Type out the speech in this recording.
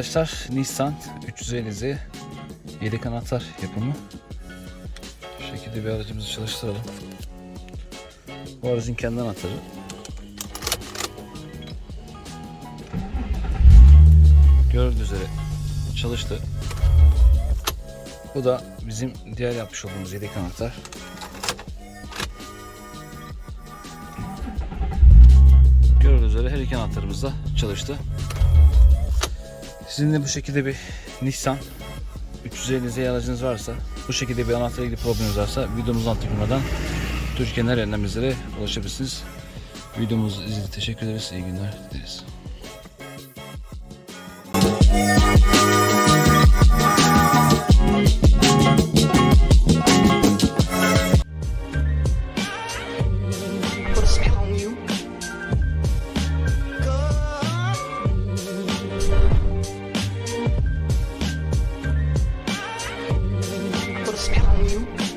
Arkadaşlar Nissan 350Z yedek anahtar yapımı. Şu şekilde bir aracımızı çalıştıralım. Bu aracın kendi anahtarı. Gördüğünüz üzere çalıştı. Bu da bizim diğer yapmış olduğumuz yedek anahtar. Gördüğünüz üzere her iki anahtarımız da çalıştı. Sizin de bu şekilde bir Nissan 350Z aracınız varsa, bu şekilde bir anahtarla ilgili probleminiz varsa videomuzun altı firmadan Türkiye'nin her yerinden bizlere ulaşabilirsiniz. Videomuzu izlediğiniz teşekkür ederiz. İyi günler dileriz. you.